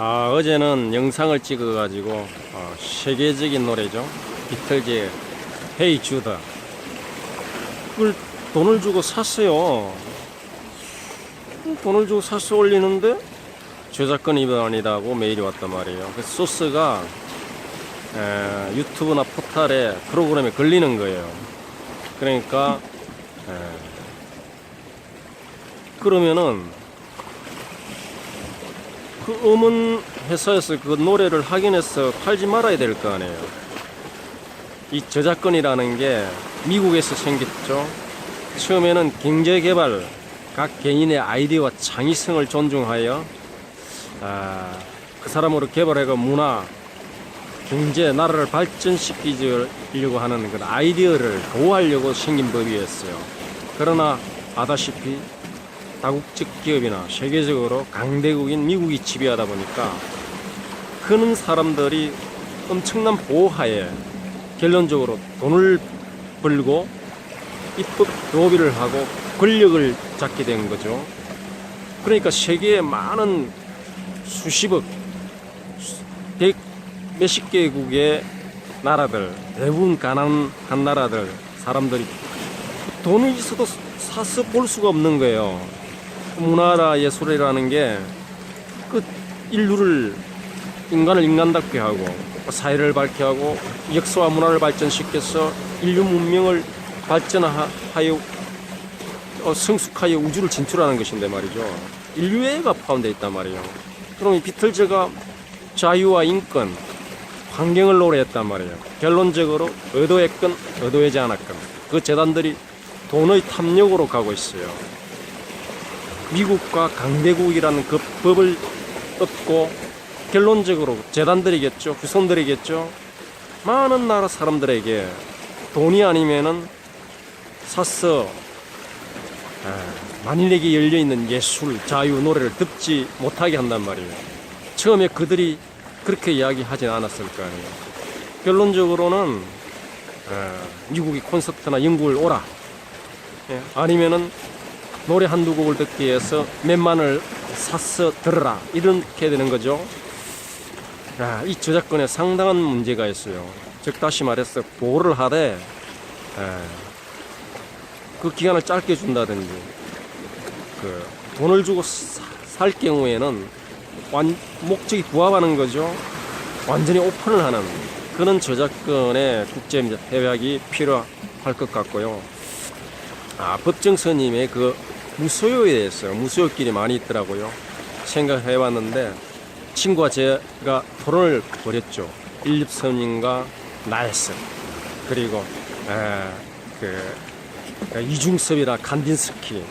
아, 어제는 영상을 찍어가지고 어, 세계적인 노래죠. 비틀즈의 헤이 주다. 그걸 돈을 주고 샀어요. 음, 돈을 주고 사서 올리는데 저작권 위반이라고 메일이 왔단 말이에요. 그 소스가 에, 유튜브나 포탈에 프로그램에 걸리는 거예요. 그러니까 에, 그러면은 그 음원 회사에서 그 노래를 확인해서 팔지 말아야 될 거 아니에요. 이 저작권이라는 게 미국에서 생겼죠. 처음에는 경제 개발, 각 개인의 아이디어와 창의성을 존중하여 아, 그 사람으로 개발해가 문화, 경제, 나라를 발전시키려고 하는 그런 아이디어를 보호하려고 생긴 법이었어요. 그러나 아다시피 다국적 기업이나 세계적으로 강대국인 미국이 지배하다 보니까 그는 사람들이 엄청난 보호하에 결론적으로 돈을 벌고 입법 로비를 하고 권력을 잡게 된 거죠. 그러니까 세계에 많은 수십억, 백 몇십 개국의 나라들, 대부분 가난한 나라들, 사람들이 돈이 있어도 사서 볼 수가 없는 거예요. 문화라 예술이라는 게 그 인류를 인간을 인간답게 하고 사회를 밝게 하고 역사와 문화를 발전시켜서 인류 문명을 발전하여 어, 성숙하여 우주를 진출하는 것인데 말이죠. 인류애가 포함되어 있단 말이에요. 그럼 이 비틀즈가 자유와 인권, 환경을 노래했단 말이에요. 결론적으로 의도했건 의도하지 않았건 그 재단들이 돈의 탐욕으로 가고 있어요. 미국과 강대국이라는 그 법을 얻고 결론적으로 재단들이겠죠. 후손들이겠죠. 많은 나라 사람들에게 돈이 아니면은 사서 아, 만인에게 열려있는 예술, 자유, 노래를 듣지 못하게 한단 말이에요. 처음에 그들이 그렇게 이야기하진 않았을 거 아니에요. 결론적으로는 아, 미국이 콘서트나 영국을 오라. 예, 아니면은 노래 한두 곡을 듣기 위해서 몇만을 사서 들으라. 이렇게 되는 거죠. 야, 이 저작권에 상당한 문제가 있어요. 즉 다시 말해서 보호를 하되 에, 그 기간을 짧게 준다든지 그 돈을 주고 사- 살 경우에는 완, 목적이 부합하는 거죠. 완전히 오픈을 하는 그런 저작권의 국제 협약이 필요할 것 같고요. 아, 법정 스님의 그 무소유에 대해서 무소유끼리 많이 있더라고요. 생각해 봤는데 친구와 제가 토론을 벌였죠. 일립 스님과 나에스 그리고 에, 그 이중섭이라 간딘스키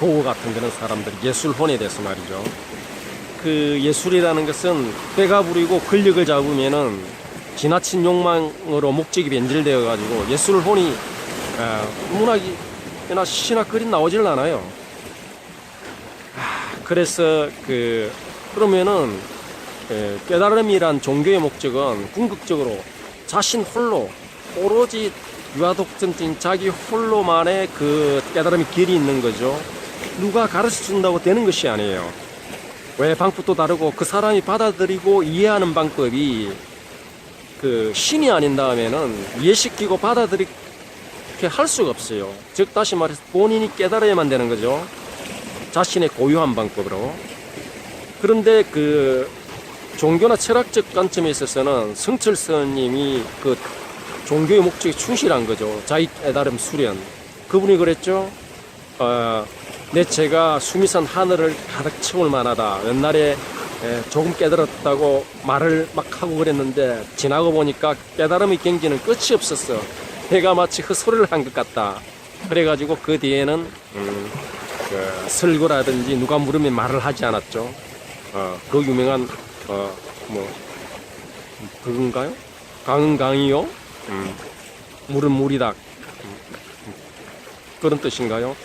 고우 같은 그런 사람들 예술혼에 대해서 말이죠. 그 예술이라는 것은 때가 부리고 권력을 잡으면은 지나친 욕망으로 목적이 변질되어 가지고 예술혼이 에, 문학이나 시나 그림 나오질 않아요. 아, 그래서 그 그러면은 에, 깨달음이란 종교의 목적은 궁극적으로 자신 홀로 오로지 유아독전적인 자기 홀로만의 그 깨달음의 길이 있는 거죠. 누가 가르쳐 준다고 되는 것이 아니에요. 왜 방법도 다르고 그 사람이 받아들이고 이해하는 방법이 그 신이 아닌 다음에는 이해시키고 받아들이게 할 수가 없어요. 즉 다시 말해서 본인이 깨달아야만 되는 거죠. 자신의 고유한 방법으로. 그런데 그 종교나 철학적 관점에 있어서는 성철 스님이 그 종교의 목적에 충실한 거죠. 자기 깨달음 수련. 그분이 그랬죠. 어, 내 제가 수미산 하늘을 가득 채울 만하다. 옛날에 에, 조금 깨달았다고 말을 막 하고 그랬는데 지나고 보니까 깨달음의 경기는 끝이 없었어. 해가 마치 헛소리를 한 것 같다. 그래가지고 그 뒤에는 음, 그 설거라든지 누가 물으면 말을 하지 않았죠. 어, 그 유명한 어, 뭐 그건가요? 강은 강이요. 음, 물은 물이다. 음, 그런 뜻인가요?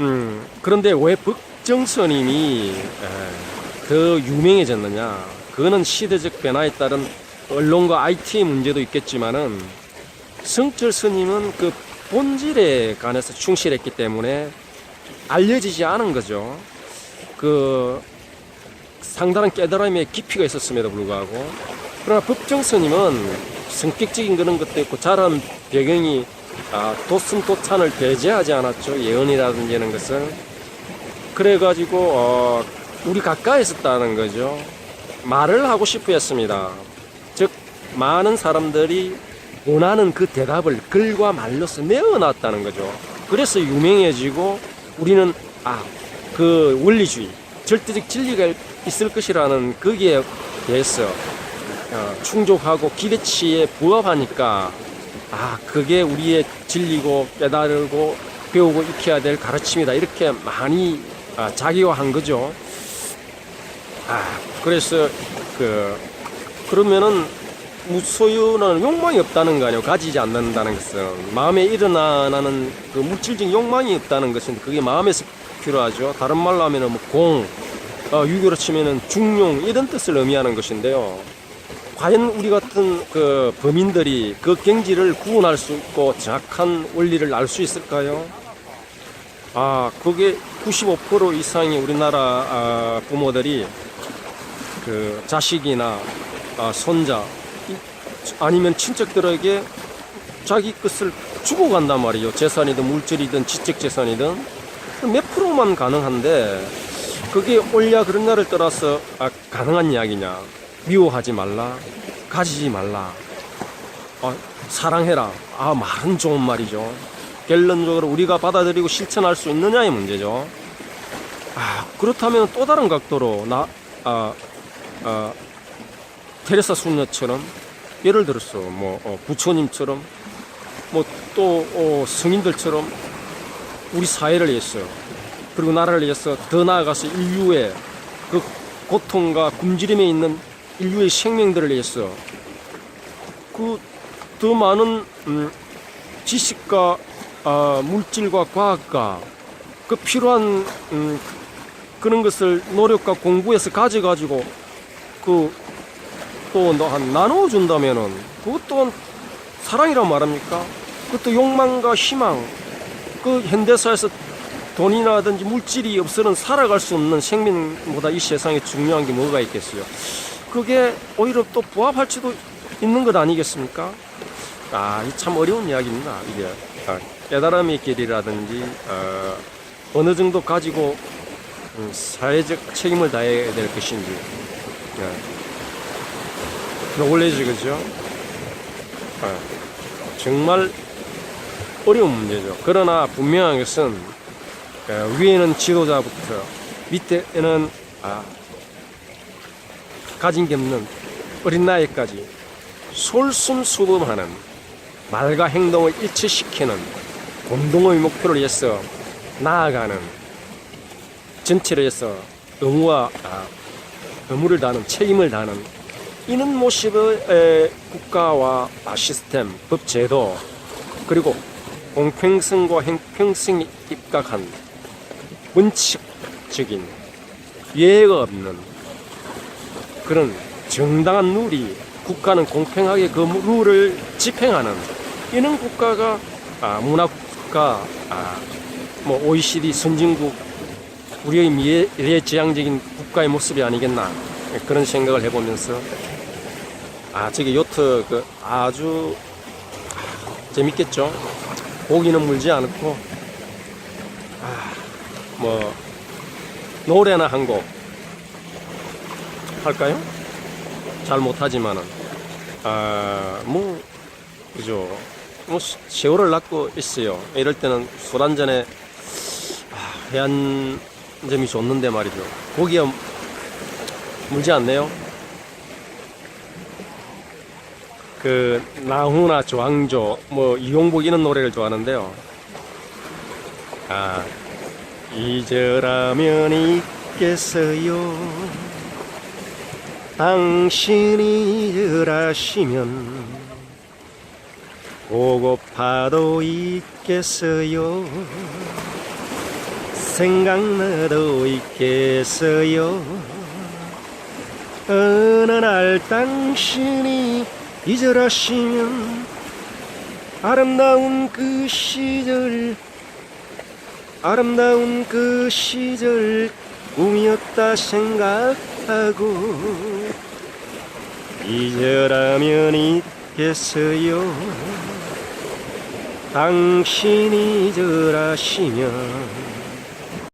음, 그런데 왜 백정스님이 에, 더 유명해졌느냐? 그거는 시대적 변화에 따른 언론과 IT의 문제도 있겠지만은 성철 스님은 그 본질에 관해서 충실했기 때문에 알려지지 않은 거죠. 그 상당한 깨달음의 깊이가 있었음에도 불구하고 그러나 법정 스님은 성격적인 그런 것도 있고 자란 배경이 아, 도승도찬을 배제하지 않았죠. 예언이라든지 이런 것을. 그래가지고 어, 우리 가까이 있었다는 거죠. 말을 하고 싶어 했습니다. 즉 많은 사람들이 원하는 그 대답을 글과 말로서 내어놨다는 거죠. 그래서 유명해지고 우리는 아 그 원리주의 절대적 진리가 있을 것이라는 거기에 대해서 어, 충족하고 기대치에 부합하니까 아 그게 우리의 진리고 깨달고 배우고 익혀야 될 가르침이다 이렇게 많이 아, 자기화한 거죠. 아 그래서 그 그러면은 무 소유는 욕망이 없다는 거 아니에요. 가지지 않는다는 것은 마음에 일어나는 그 물질적 욕망이 없다는 것은 그게 마음에서 필요하죠. 다른 말로 하면은 뭐 공, 어, 유교로 치면은 중용 이런 뜻을 의미하는 것인데요. 과연 우리 같은 그 범인들이 그 경지를 구분할 수 있고 정확한 원리를 알 수 있을까요? 아, 그게 95% 이상의 우리나라 아, 부모들이 그 자식이나 아, 손자 이- 아니면 친척들에게 자기 것을 주고 간단 말이에요. 재산이든 물질이든 지적 재산이든. 몇 프로만 가능한데 그게 옳냐 그런냐를 떠나서 아, 가능한 이야기냐. 미워하지 말라. 가지지 말라. 아, 사랑해라. 아 말은 좋은 말이죠. 결론적으로 우리가 받아들이고 실천할 수 있느냐의 문제죠. 아 그렇다면 또 다른 각도로 나 아, 아, 테레사 수녀처럼 예를 들어서 뭐 어, 부처님처럼 뭐또 어, 승인들처럼 우리 사회를 위해서 그리고 나라를 위해서 더 나아가서 인류의 그 고통과 굶주림에 있는 인류의 생명들을 위해서 그 더 많은 음, 지식과 아, 물질과 과학과 그 필요한 음, 그런 것을 노력과 공부해서 가져가지고 그 또한 나눠 준다면은 그것 또한 사랑이란 말합니까? 그것도 욕망과 희망 그 현대사에서 돈이나든지 물질이 없으면 살아갈 수 없는 생명보다 이 세상에 중요한 게 뭐가 있겠어요? 그게 오히려 또 부합할지도 있는 것 아니겠습니까? 아, 이 참 어려운 이야기입니다. 이게 아, 깨달음의 길이라든지 어, 어느 정도 가지고 음, 사회적 책임을 다해야 될 것인지 예. 노골레지 그죠? 아, 정말 어려운 문제죠. 그러나 분명한 것은 어, 위에는 지도자부터 밑에는 아, 가진 게 없는 어린 나이까지 솔선수범하는 말과 행동을 일치시키는 공동의 목표를 위해서 나아가는 전체를 위해서 의무와 아, 의무를 다하는 책임을 다하는 이런 모습의 에, 국가와 아, 시스템, 법 제도 그리고 공평성과 형평성이 입각한 원칙적인 예가 없는 그런 정당한 룰이 국가는 공평하게 그 룰을 집행하는 이런 국가가 아, 문화국가, 아, 뭐 OECD 선진국 우리의 미래지향적인 국가의 모습이 아니겠나 그런 생각을 해보면서 아 저기 요트 그 아주 재밌겠죠. 고기는 물지 않고 아, 뭐 노래나 한 곡 할까요? 잘 못하지만은 아뭐 그죠 뭐 시- 세월을 낳고 있어요 이럴 때는 술 한 잔에 아, 해안점이 좋는데 말이죠 고기가 물지 않네요? 그 나훈아 조항조 뭐 이용복 이런 노래를 좋아하는데요. 아 잊으라면 있겠어요. 당신이 잊으라시면 보고파도 있겠어요. 생각나도 있겠어요 어느 날 당신이 잊으라시면 아름다운 그 시절 아름다운 그 시절 꿈이었다 생각하고 잊으라면 있겠어요. 당신이 잊으라시면